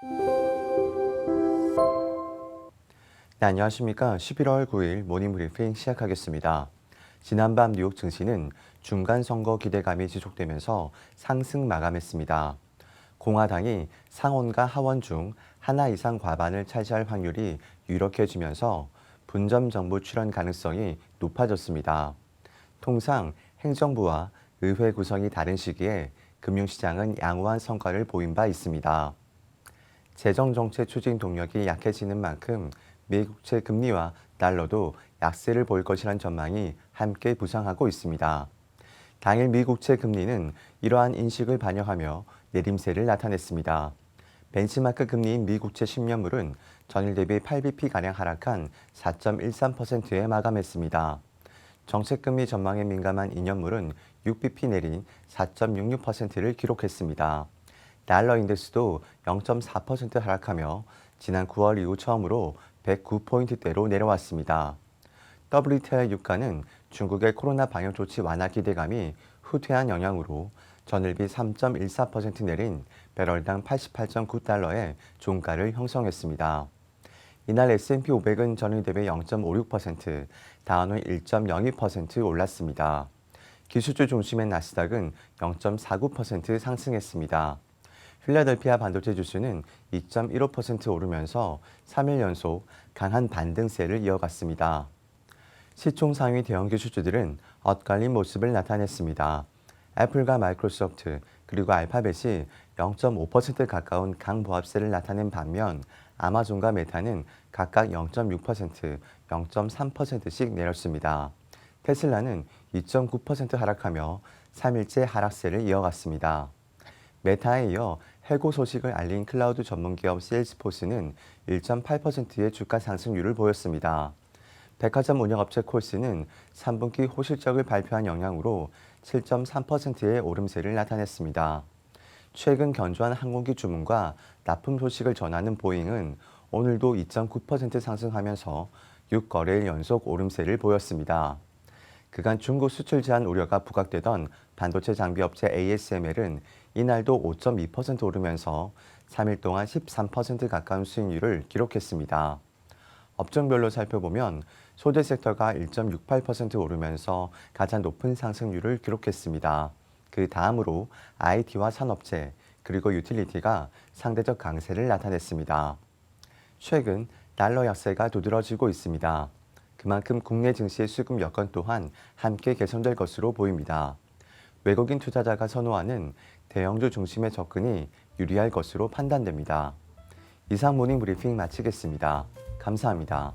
네, 안녕하십니까. 11월 9일 모닝 브리핑 시작하겠습니다. 지난밤 뉴욕 증시는 중간 선거 기대감이 지속되면서 상승 마감했습니다. 공화당이 상원과 하원 중 하나 이상 과반을 차지할 확률이 유력해지면서 분점 정부 출연 가능성이 높아졌습니다. 통상 행정부와 의회 구성이 다른 시기에 금융시장은 양호한 성과를 보인 바 있습니다. 재정 정책 추진 동력이 약해지는 만큼 미국채 금리와 달러도 약세를 보일 것이란 전망이 함께 부상하고 있습니다. 당일 미국채 금리는 이러한 인식을 반영하며 내림세를 나타냈습니다. 벤치마크 금리인 미국채 10년물은 전일 대비 8bp가량 하락한 4.13%에 마감했습니다. 정책금리 전망에 민감한 2년물은 6bp 내린 4.66%를 기록했습니다. 달러 인덱스도 0.4% 하락하며 지난 9월 이후 처음으로 109포인트대로 내려왔습니다. WTI 유가는 중국의 코로나 방역 조치 완화 기대감이 후퇴한 영향으로 전일비 3.14% 내린 배럴당 88.9달러의 종가를 형성했습니다. 이날 S&P 500은 전일 대비 0.56%, 다우는 1.02% 올랐습니다. 기술주 중심의 나스닥은 0.49% 상승했습니다. 필라델피아 반도체 지수는 2.15% 오르면서 3일 연속 강한 반등세를 이어갔습니다. 시총 상위 대형 기술주들은 엇갈린 모습을 나타냈습니다. 애플과 마이크로소프트 그리고 알파벳이 0.5% 가까운 강보합세를 나타낸 반면 아마존과 메타는 각각 0.6%, 0.3%씩 내렸습니다. 테슬라는 2.9% 하락하며 3일째 하락세를 이어갔습니다. 메타에 이어 해고 소식을 알린 클라우드 전문 기업 세일스포스는 1.8%의 주가 상승률을 보였습니다. 백화점 운영업체 콜스는 3분기 호실적을 발표한 영향으로 7.3%의 오름세를 나타냈습니다. 최근 견조한 항공기 주문과 납품 소식을 전하는 보잉은 오늘도 2.9% 상승하면서 6거래일 연속 오름세를 보였습니다. 그간 중국 수출 제한 우려가 부각되던 반도체 장비 업체 ASML은 이날도 5.2% 오르면서 3일 동안 13% 가까운 수익률을 기록했습니다. 업종별로 살펴보면 소재 섹터가 1.68% 오르면서 가장 높은 상승률을 기록했습니다. 그 다음으로 IT와 산업재 그리고 유틸리티가 상대적 강세를 나타냈습니다. 최근 달러 약세가 두드러지고 있습니다. 그만큼 국내 증시의 수급 여건 또한 함께 개선될 것으로 보입니다. 외국인 투자자가 선호하는 대형주 중심의 접근이 유리할 것으로 판단됩니다. 이상 모닝 브리핑 마치겠습니다. 감사합니다.